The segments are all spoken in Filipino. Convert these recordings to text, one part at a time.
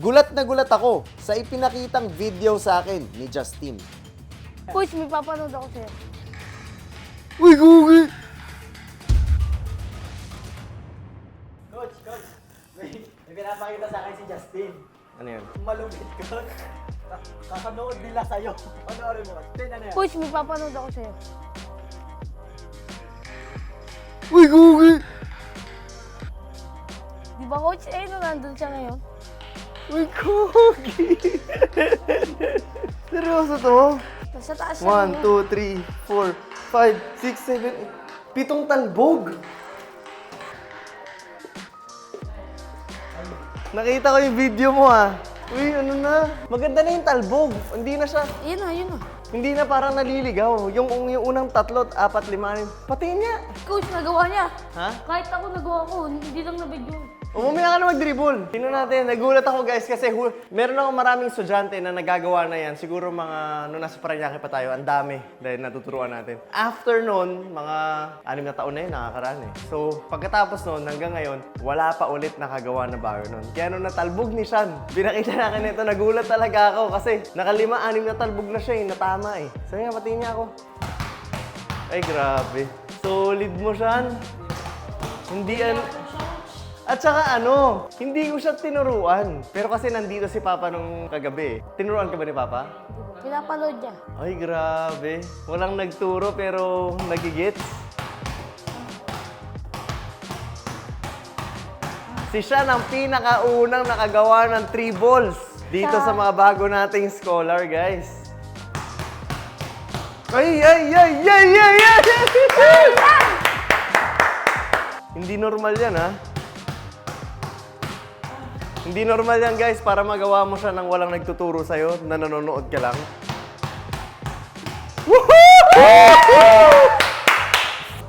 Gulat na gulat ako sa ipinakitang video sa akin ni Justin. Coach, may papanood ako sa'yo. Uy, Gugi! Coach, coach, may, may pinapakita sa akin si Justin. Ano yan? Malungkit, coach. Ka- Kakanood nila sa'yo. Panoorin mo. Tingnan na yan. Coach, may papanood ako sa'yo. Uy, Gugi! Di ba, coach? Eh, no, nandun siya ngayon. Uy, Gugi! Seryoso to? Nasa taas siya One, ngayon. two, three, four, five, six, seven, eight. Pitong talbog! Nakita ko yung video mo ah. Uy, ano na? Maganda na yung talbog. Hindi na siya, Yun na, yun na. hindi na parang naliligaw. Yung, yung unang tatlo, at apat, lima. Pati niya. Coach, nagawa niya. Ha? Kahit ako nagawa ko, hindi lang na-video. Umumaya ka na mag-dribble. Tingnan natin. Nagulat ako guys kasi hu- meron ako maraming estudyante na nagagawa na yan. Siguro mga, nung nasa Paranaque pa tayo, ang dami dahil natuturuan natin. After nun, mga anim na taon na yun, nakakaraan eh. So, pagkatapos nun, hanggang ngayon, wala pa ulit nakagawa na bago nun. Kaya nung natalbog ni Sean, pinakita na akin ito, nagulat talaga ako kasi nakalima, anim na talbog na siya eh, natama eh. So, nga, pati niya ako. Ay, grabe. Solid mo, Sean. Hindi an... At saka ano, hindi ko siya tinuruan. Pero kasi nandito si Papa nung kagabi. Tinuruan ka ba ni Papa? Pinapanood niya. Ay, grabe. Walang nagturo pero nagigits. Si Sean ang pinakaunang nakagawa ng three balls dito sa mga bago nating scholar, guys. Ay, ay, ay, ay, ay, ay, ay! Hindi normal yan, ha? Hindi normal yan, guys, para magawa mo siya nang walang nagtuturo sa'yo na nanonood ka lang.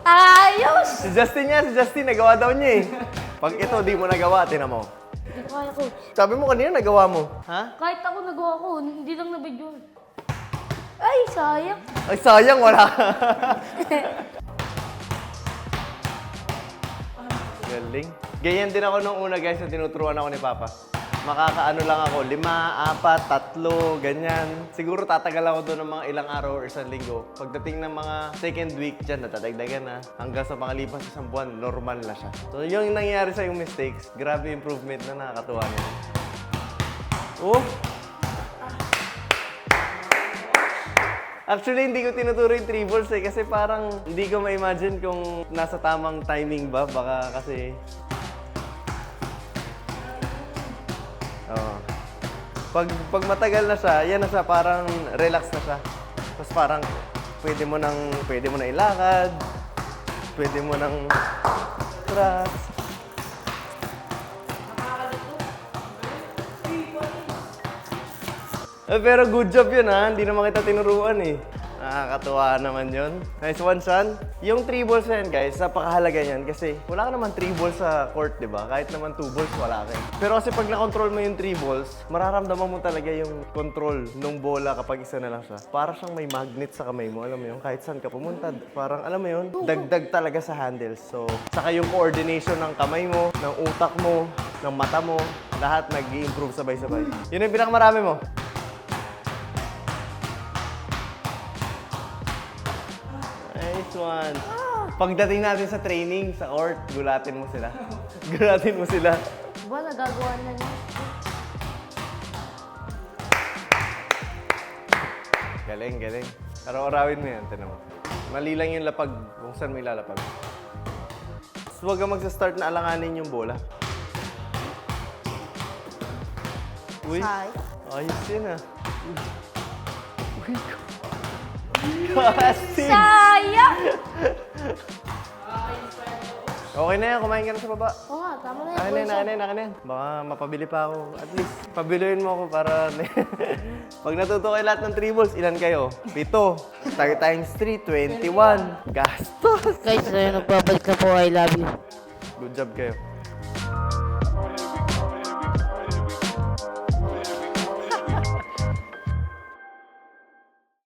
Ayos! Si Justin niya, si Justin, nagawa daw niya eh. Pag ito, di mo nagawa, tinan mo. Hindi ko kaya, coach. Sabi mo kanina, nagawa mo. Ha? Kahit ako nagawa ko, hindi lang na-video. Ay, sayang. Ay, sayang, wala. Galing. Ganyan din ako nung una, guys, na tinuturuan ako ni Papa. Makakaano lang ako, lima, apat, tatlo, ganyan. Siguro tatagal ako doon ng mga ilang araw or isang linggo. Pagdating ng mga second week dyan, natadagdagan na. Hanggang sa pangalipas sa isang buwan, normal na siya. So, yung nangyayari sa yung mistakes, grabe improvement na nakakatuwa niya. Oh! Actually, hindi ko tinuturo yung three balls eh, kasi parang hindi ko ma-imagine kung nasa tamang timing ba. Baka kasi... Pag, pag matagal na siya, yan na siya, parang relax na siya. Tapos parang pwede mo nang, pwede mo na ilakad, pwede mo nang trust. Eh, pero good job yun ha, hindi naman kita tinuruan eh. Nakakatuwa naman yun. Nice one, son. Yung 3 balls na yan, guys, napakahalaga yan kasi wala ka naman 3 balls sa court, di ba? Kahit naman 2 balls, wala ka eh. Pero kasi pag na-control mo yung 3 balls, mararamdaman mo talaga yung control ng bola kapag isa na lang siya. Para siyang may magnet sa kamay mo, alam mo yun? Kahit saan ka pumunta, parang alam mo yun? Dagdag talaga sa handles. So, saka yung coordination ng kamay mo, ng utak mo, ng mata mo, lahat nag improve sabay-sabay. Yun yung pinakamarami mo. Nice one. Pagdating natin sa training, sa court, gulatin mo sila. gulatin mo sila. Diba, nagagawa na niya. Galing, galing. Araw-arawin mo yan, tinan mo. Mali lang yung lapag kung saan mo ilalapag. Tapos huwag ka magsa-start na alanganin yung bola. Uy, Sayang. ayos yun ah. Uy, Kasi! Sayang! Okay na yan, kumain ka na sa baba. Oo nga, tama na yan. Akin na yan, akin na yan, akin na yan. Baka mapabili pa ako. At least, pabiluin mo ako para... Pag natuto kayo lahat ng tribbles, ilan kayo? Pito. 30 times 3, 21. Gastos! Guys, ayun, nagbabalik na po. I love you. Good job kayo.